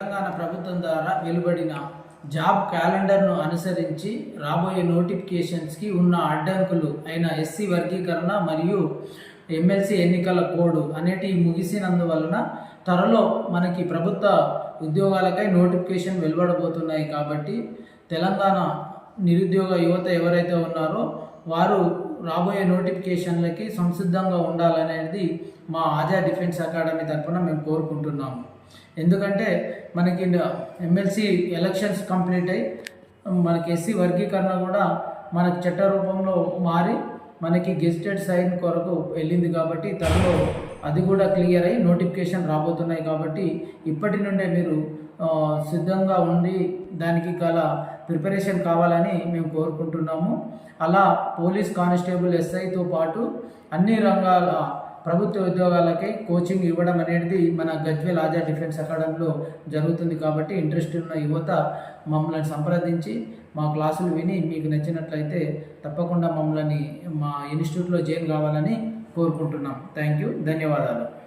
తెలంగాణ ప్రభుత్వం ద్వారా వెలువడిన జాబ్ క్యాలెండర్ను అనుసరించి రాబోయే నోటిఫికేషన్స్కి ఉన్న అడ్డంకులు అయిన ఎస్సీ వర్గీకరణ మరియు ఎమ్మెల్సీ ఎన్నికల కోడ్ అనేటివి ముగిసినందువలన త్వరలో మనకి ప్రభుత్వ ఉద్యోగాలకై నోటిఫికేషన్ వెలువడబోతున్నాయి కాబట్టి తెలంగాణ నిరుద్యోగ యువత ఎవరైతే ఉన్నారో వారు రాబోయే నోటిఫికేషన్లకి సంసిద్ధంగా ఉండాలనేది మా ఆజా డిఫెన్స్ అకాడమీ తరఫున మేము కోరుకుంటున్నాము. ఎందుకంటే మనకి ఎమ్మెల్సీ ఎలక్షన్స్ కంప్లీట్ అయ్యి మనకి ఎస్సీ వర్గీకరణ కూడా మనకి చట్ట రూపంలో మారి మనకి గెస్టెడ్ సైన్ కొరకు వెళ్ళింది కాబట్టి త్వరలో అది కూడా క్లియర్ అయ్యి నోటిఫికేషన్ రాబోతున్నాయి కాబట్టి ఇప్పటి నుండే మీరు సిద్ధంగా ఉండి దానికి గల ప్రిపరేషన్ కావాలని మేము కోరుకుంటున్నాము. అలా పోలీస్ కానిస్టేబుల్ ఎస్ఐతో పాటు అన్ని రంగాల ప్రభుత్వ ఉద్యోగాలకి కోచింగ్ ఇవ్వడం అనేది మన గజ్వేల్ ఆజా డిఫెన్స్ అకాడమీలో జరుగుతుంది కాబట్టి ఇంట్రెస్ట్ ఉన్న యువత మమ్మల్ని సంప్రదించి మా క్లాసులు విని మీకు నచ్చినట్లయితే తప్పకుండా మమ్మల్ని మా ఇన్స్టిట్యూట్లో జాయిన్ కావాలని కోరుకుంటున్నాం. Thank you. ధన్యవాదాలు.